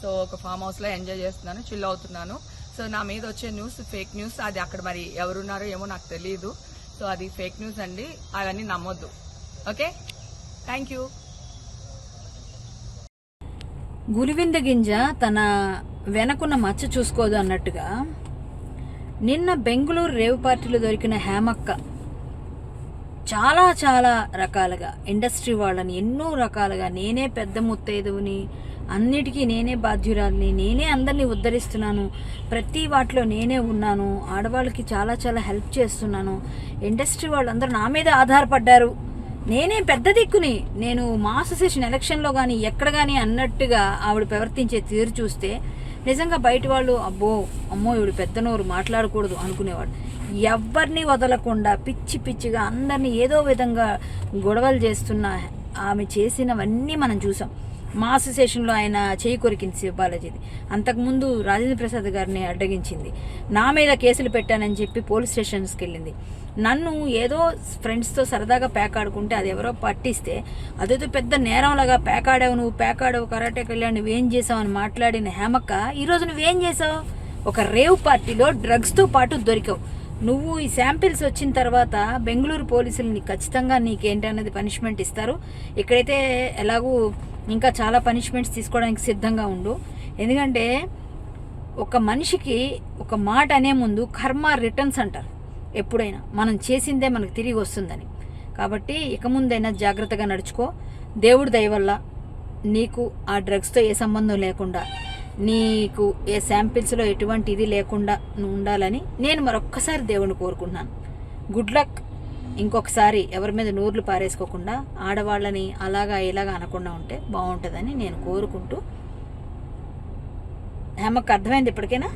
So ఒక form హౌస్లో enjoy చేస్తున్నాను చిల్ అవుతున్నాను. సో నా మీద వచ్చే న్యూస్ ఫేక్ న్యూస్ అది అక్కడ మరి ఎవరున్నారో ఏమో నాకు తెలియదు సో అది ఫేక్ న్యూస్ అండి అవన్నీ నమ్మొద్దు. ఓకే? Thank you. గులివింద గింజ తన వెనకున్న మచ్చ చూసుకోదు అన్నట్టుగా నిన్న బెంగళూరు రేవు పార్టీలో దొరికిన హేమక్క చాలా చాలా రకాలుగా ఇండస్ట్రీ వాళ్ళని ఎన్నో రకాలుగా నేనే పెద్ద ముత్తైదువుని అన్నిటికీ నేనే బాధ్యురాలిని నేనే అందరినీ ఉద్ధరిస్తున్నాను. ప్రతి వాటిలో నేనే ఉన్నాను. ఆడవాళ్ళకి చాలా చాలా హెల్ప్ చేస్తున్నాను. ఇండస్ట్రీ వాళ్ళందరూ నా మీద ఆధారపడ్డారు. నేనే పెద్ద దిక్కుని. నేను మా అసోసియేషన్ ఎలక్షన్లో కానీ ఎక్కడ కానీ అన్నట్టుగా ఆవిడ ప్రవర్తించే తీరు చూస్తే నిజంగా బయట వాళ్ళు అబ్బో అమ్మో ఇవిడు పెద్ద నోరు మాట్లాడకూడదు అనుకునేవాడు ఎవరిని వదలకుండా పిచ్చి పిచ్చిగా అందరినీ ఏదో విధంగా గొడవలు చేస్తున్న ఆమె చేసినవన్నీ మనం చూసాం. మా అసోసియేషన్లో ఆయన చేయి కొరికింది శివబాలాజీది. అంతకుముందు రాజేంద్ర ప్రసాద్ గారిని అడ్డగించింది. నా మీద కేసులు పెట్టానని చెప్పి పోలీస్ స్టేషన్స్కి వెళ్ళింది. నన్ను ఏదో ఫ్రెండ్స్తో సరదాగా పేకాడుకుంటే అది ఎవరో పట్టిస్తే అదేదో పెద్ద నేరంలాగా పేకాడావు నువ్వు పేకాడావు కరాటే కళ్యాణ్ నువ్వేం చేసావు అని మాట్లాడిన హేమక్క ఈరోజు నువ్వేం చేసావు? ఒక రేవ్ పార్టీలో డ్రగ్స్తో పాటు దొరికావు. నువ్వు ఈ శాంపిల్స్ వచ్చిన తర్వాత బెంగళూరు పోలీసులు నీకు ఖచ్చితంగా నీకేంటన్నది పనిష్మెంట్ ఇస్తారు. ఇక్కడైతే ఎలాగూ ఇంకా చాలా పనిష్మెంట్స్ తీసుకోవడానికి సిద్ధంగా ఉండు. ఎందుకంటే ఒక మనిషికి ఒక మాట అనే ముందు కర్మ రిటర్న్స్ అంటారు. ఎప్పుడైనా మనం చేసిందే మనకు తిరిగి వస్తుందని. కాబట్టి ఇక ముందైనా జాగ్రత్తగా నడుచుకో. దేవుడి దయవల్ల నీకు ఆ డ్రగ్స్తో ఏ సంబంధం లేకుండా నీకు ఏ శాంపిల్స్లో ఎటువంటి ఇది లేకుండా ఉండాలని నేను మరొక్కసారి దేవుని కోరుకుంటున్నాను. గుడ్ లక్ ఇంకొకసారి ఎవరి మీద నూర్లు పారేసుకోకుండా ఆడవాళ్ళని అలాగా ఇలాగా అనకుండా ఉంటే బాగుంటుందని నేను కోరుకుంటూ. హేమకు అర్థమైంది ఇప్పటికైనా?